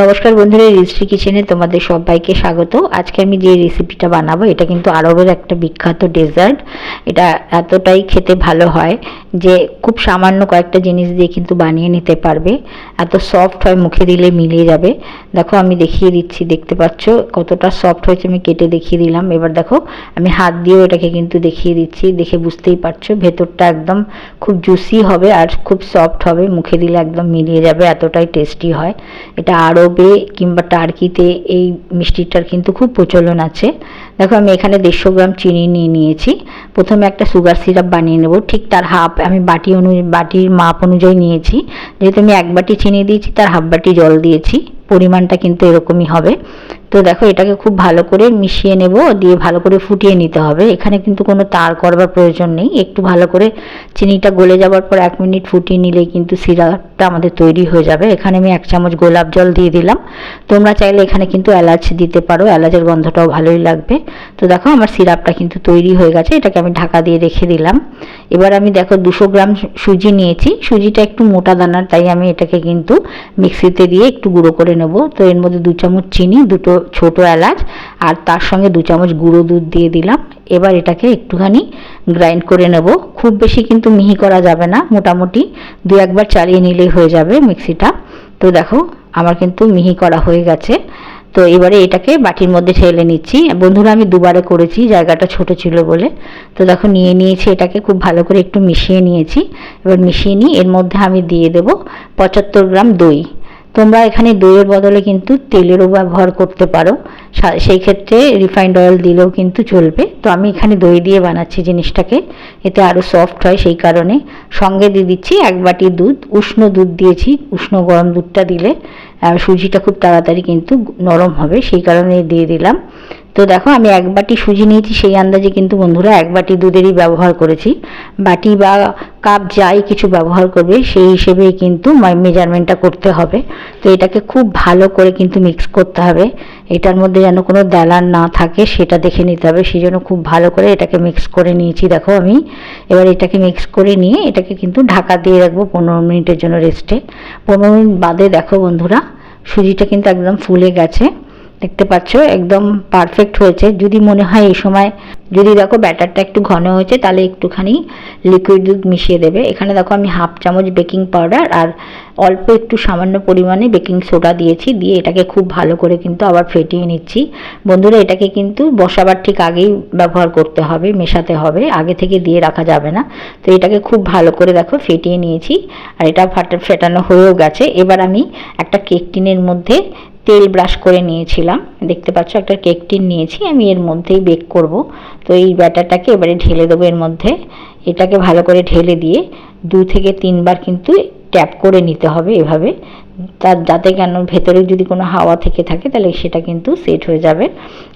নমস্কার বন্ধুরা রিস্ট্রি কিচেনে তোমাদের সবাইকে স্বাগত। আজকে আমি যে রেসিপিটা বানাবো, এটা কিন্তু আরবের একটা বিখ্যাত ডেজার্ট এটা এতটাই খেতে ভালো হয় যে খুব সামান্য কয়েকটা জিনিস দিয়ে কিন্তু বানিয়ে নিতে পারবে। এত সফট হয়, মুখে দিলে মিলিয়ে যাবে। দেখো, আমি দেখিয়ে দিচ্ছি, দেখতে পাচ্ছ? কতটা সফট হয়েছে, আমি কেটে দেখিয়ে দিলাম। এবার দেখো, আমি হাত দিয়েও এটাকে কিন্তু দেখিয়ে দিচ্ছি। দেখে বুঝতেই পারছ, ভেতরটা একদম খুব জুসি হবে আর খুব সফট হবে। মুখে দিলে একদম মিলিয়ে যাবে, এতটাই টেস্টি হয়। এটা আরবে কিংবা টার্কিতে এই মিষ্টিটার কিন্তু খুব প্রচলন আছে। দেখো, আমি এখানে দেড়শো গ্রাম চিনি নিয়ে নিয়েছি। প্রথমে একটা সুগার সিরাপ বানিয়ে নেব। ঠিক তার হাফ, আমি বাটি অনু, বাটির মাপ অনুযায়ী নিয়েছি। যেহেতু আমি এক বাটি চিনি দিয়েছি, তার হাফ বাটি জল দিয়েছি। পরিমাণটা কিন্তু এরকমই হবে। তো দেখো, এটাকে খুব ভালো করে মিশিয়ে নেব, দিয়ে ভালো করে ফুটিয়ে নিতে হবে। এখানে কিন্তু কোনো তার করবার প্রয়োজন নেই। একটু ভালো করে চিনিটা গলে যাওয়ার পর এক মিনিট ফুটিয়ে নিলেই কিন্তু সিরাপটা আমাদের তৈরি হয়ে যাবে। এখানে আমি এক চামচ গোলাপ জল দিয়ে দিলাম। তোমরা চাইলে এখানে কিন্তু এলাচ দিতে পারো। এলাচের গন্ধটাও ভালোই লাগবে। তো দেখো, আমার সিরাপটা কিন্তু তৈরি হয়ে গেছে। এটাকে আমি ঢাকা দিয়ে রেখে দিলাম। এবার আমি দেখো, দুশো গ্রাম সুজি নিয়েছি। সুজিটা একটু মোটা দানার, তাই আমি এটাকে কিন্তু মিক্সিতে দিয়ে একটু গুঁড়ো করে নেব। তো এর মধ্যে দু চামচ চিনি, দুটো ছোট এলাচ, আর তার সঙ্গে দু চামচ গুঁড়ো দুধ দিয়ে দিলাম। এবার এটাকে একটুখানি গ্রাইন্ড করে নেব। খুব বেশি কিন্তু মিহি করা যাবে না, মোটামুটি দু একবার চালিয়ে নিলেই হয়ে যাবে মিক্সিটা। তো দেখো, আমার কিন্তু মিহি করা হয়ে গেছে। তো এবারে এটাকে বাটির মধ্যে ঢেলে নিচ্ছি। বন্ধুরা, আমি দুবারে করেছি, জায়গাটা ছোট ছিল বলে। তো দেখো, নিয়ে নিয়েছি এটাকে, খুব ভালো করে একটু মিশিয়ে নিয়েছি। এবার মিশিয়ে নিয়ে এর মধ্যে আমি দিয়ে দেবো পঁচাত্তর গ্রাম দই। তোমরা এখানে দইয়ের বদলে কিন্তু তেলেরও ব্যবহার করতে পারো। সেই ক্ষেত্রে রিফাইন্ড অয়েল দিলেও কিন্তু চলবে। তো আমি এখানে দই দিয়ে বানাচ্ছি জিনিসটাকে। এতে আরও সফট হয় সেই কারণে। সঙ্গে দিয়ে দিচ্ছি এক বাটি দুধ। উষ্ণ দুধ দিয়েছি। উষ্ণ গরম দুধটা দিলে সুজিটা খুব তাড়াতাড়ি কিন্তু নরম হবে, সেই কারণে দিয়ে দিলাম। তো দেখো, আমি এক বাটি সুজি নিয়েছি। সেই আন্দাজে কিন্তু বন্ধুরা এক বাটি দুধেরই ব্যবহার করেছি। বাটি বা কাপ যাই কিছু ব্যবহার করবে, সেই হিসেবেই কিন্তু মেজারমেন্টটা করতে হবে। তো এটাকে খুব ভালো করে কিন্তু মিক্স করতে হবে। এটার মধ্যে যেন কোনো দেলার না থাকে, সেটা দেখে নিতে হবে। সেই জন্য খুব ভালো করে এটাকে মিক্স করে নিয়েছি। দেখো আমি, এবার এটাকে মিক্স করে নিয়ে এটাকে কিন্তু ঢাকা দিয়ে রাখব পনেরো মিনিটের জন্য রেস্টে পনেরো মিনিট বাদে দেখো বন্ধুরা, সুজিটা কিন্তু একদম ফুলে গেছে। দেখতে পাচ্ছ, একদম পারফেক্ট হয়েছে। যদি মনে হয় এই সময়, যদি দেখো ব্যাটারটা একটু ঘন হয়েছে, তাহলে একটুখানি লিকুইড দুধ মিশিয়ে দেবে। এখানে দেখো আমি হাফ চামচ বেকিং পাউডার আর অল্প একটু সামান্য পরিমাণে বেকিং সোডা দিয়েছি, দিয়ে এটাকে খুব ভালো করে কিন্তু আবার ফেটিয়ে নিচ্ছি। বন্ধুরা, এটাকে কিন্তু বসাবার ঠিক আগেই ব্যবহার করতে হবে, মেশাতে হবে, আগে থেকে দিয়ে রাখা যাবে না। তো এটাকে খুব ভালো করে দেখো ফেটিয়ে নিয়েছি, আর এটা ফাটা, ফেটানো হয়েও গেছে। এবার আমি একটা কেক টিনের মধ্যে তেল ব্রাশ করে নিয়েছিলাম। দেখতে পাচ্ছ একটা কেক টিন নিয়েছি, আমি এর মধ্যেই বেক করব। তো এই ব্যাটারটাকে এবারে ঢেলে দেবো এর মধ্যে। এটাকে ভালো করে ঢেলে দিয়ে দু থেকে তিনবার কিন্তু ট্যাপ করে নিতে হবে এভাবে। তার যাতে কেন ভেতরে যদি কোনো হাওয়া থেকে থাকে, তাহলে সেটা কিন্তু সেট হয়ে যাবে।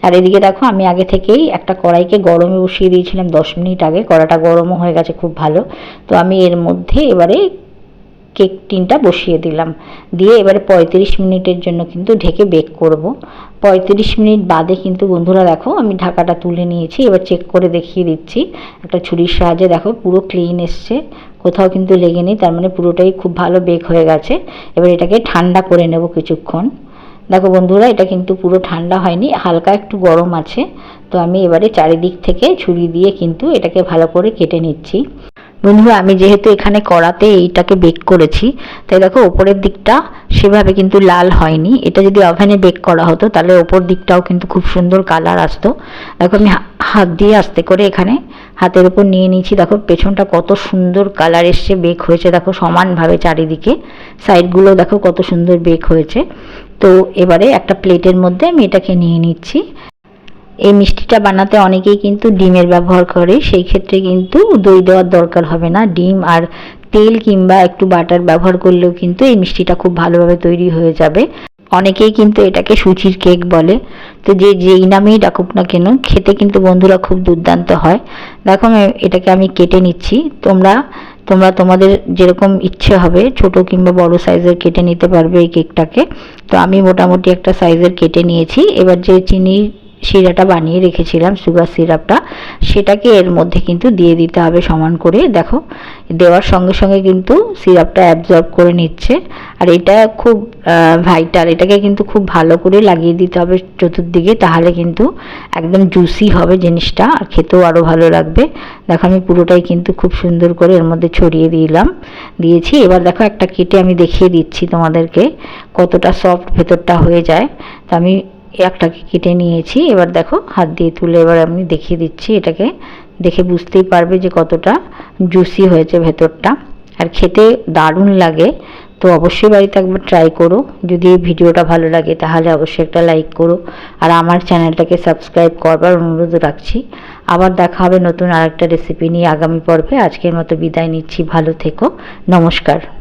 আর এদিকে দেখো, আমি আগে থেকেই একটা কড়াইকে গরমে বসিয়ে দিয়েছিলাম দশ মিনিট আগে। কড়াটা গরমও হয়ে গেছে, খুব ভালো। তো আমি এর মধ্যে এবারে কেক টিনটা বসিয়ে দিলাম। দিয়ে এবারে পঁয়ত্রিশ মিনিটের জন্য কিন্তু ঢেকে বেক করব। পঁয়ত্রিশ মিনিট বাদে কিন্তু বন্ধুরা দেখো আমি ঢাকাটা তুলে নিয়েছি, এবার চেক করে দেখিয়ে দিচ্ছি। একটা ছুরির সাহায্যে দেখো পুরো ক্লিন এসছে, কোথাও কিন্তু লেগে নেই, তার মানে পুরোটাই খুব ভালো বেক হয়ে গেছে। এবার এটাকে ঠান্ডা করে নেব কিছুক্ষণ। দেখো বন্ধুরা, এটা কিন্তু পুরো ঠান্ডা হয়নি, হালকা একটু গরম আছে। তো আমি এবারে চারিদিক থেকে ছুরি দিয়ে কিন্তু এটাকে ভালো করে কেটে নিচ্ছি। বন্ধুরা, আমি যেহেতু এখানে কড়াতে এইটাকে বেক করেছি, তাই দেখো ওপরের দিকটা সেভাবে কিন্তু লাল হয়নি। এটা যদি ওভেনে বেক করা হতো, তাহলে ওপর দিকটাও কিন্তু খুব সুন্দর কালার আসতো। দেখো আমি হাত দিয়ে আস্তে করে এখানে হাতের উপর নিয়ে নিয়েছি। দেখো পেছনটা কত সুন্দর কালার এসছে বেক হয়েছে। দেখো সমানভাবে চারিদিকে। সাইডগুলো দেখো কত সুন্দর বেক হয়েছে। তো এবারে একটা প্লেটের মধ্যে আমি এটাকে নিয়ে নিচ্ছি। এই মিষ্টিটা বানাতে অনেকেই কিন্তু ডিমের ব্যবহার করে, সেই ক্ষেত্রে কিন্তু দই দেওয়ার দরকার হবে না। ডিম আর তেল কিংবা একটু বাটার ব্যবহার করলেও কিন্তু এই মিষ্টিটা খুব ভালোভাবে তৈরি হয়ে যাবে। অনেকেই কিন্তু এটাকে সুচির কেক বলে। তো যে যেই নামেই ডাকুক না কেন, খেতে কিন্তু বন্ধুরা খুব দুর্দান্ত হয়। দেখো এটাকে আমি কেটে নিচ্ছি। তোমরা তোমরা তোমাদের যেরকম ইচ্ছে হবে, ছোট কিংবা বড় সাইজের কেটে নিতে পারবে এই কেকটাকে। তো আমি মোটামুটি একটা সাইজের কেটে নিয়েছি। এবার যে চিনি সিরাটা বানিয়ে রেখেছিলাম সুগার সিরাপটা সেটাকে এর মধ্যে কিন্তু দিয়ে দিতে হবে সমান করে। দেখো, দেওয়ার সঙ্গে সঙ্গে কিন্তু সিরাপটা অ্যাবজর্ব করে নিচ্ছে। আর এটা খুব ভাইটাল এটাকে কিন্তু খুব ভালো করে লাগিয়ে দিতে হবে চতুর্দিকে, তাহলে কিন্তু একদম জুসি হবে জিনিসটা আর খেতেও আরও ভালো লাগবে। দেখো, আমি পুরোটাই কিন্তু খুব সুন্দর করে এর মধ্যে ছড়িয়ে দিলাম। দিয়েছি। এবার দেখো, একটা কেটে আমি দেখিয়ে দিচ্ছি তোমাদেরকে কতটা সফট ভেতরটা হয়ে যায়। তা আমি একটাকে কেটে নিয়েছি। এবার দেখো, হাত দিয়ে তুলে এবার আমি দেখিয়ে দিচ্ছি এটাকে। দেখে বুঝতেই পারবে যে কতটা জুসি হয়েছে ভেতরটা। আর খেতে দারুণ লাগে, তো অবশ্যই বাড়িতে একবার ট্রাই করো। যদি এই ভিডিওটা ভালো লাগে, তাহলে অবশ্যই একটা লাইক করো। আর আমার চ্যানেলটাকে সাবস্ক্রাইব করবার অনুরোধ রাখছি। আবার দেখা হবে নতুন আরেকটা রেসিপি নিয়ে আগামী পর্বে। আজকের মতো বিদায় নিচ্ছি। ভালো থেকো। নমস্কার।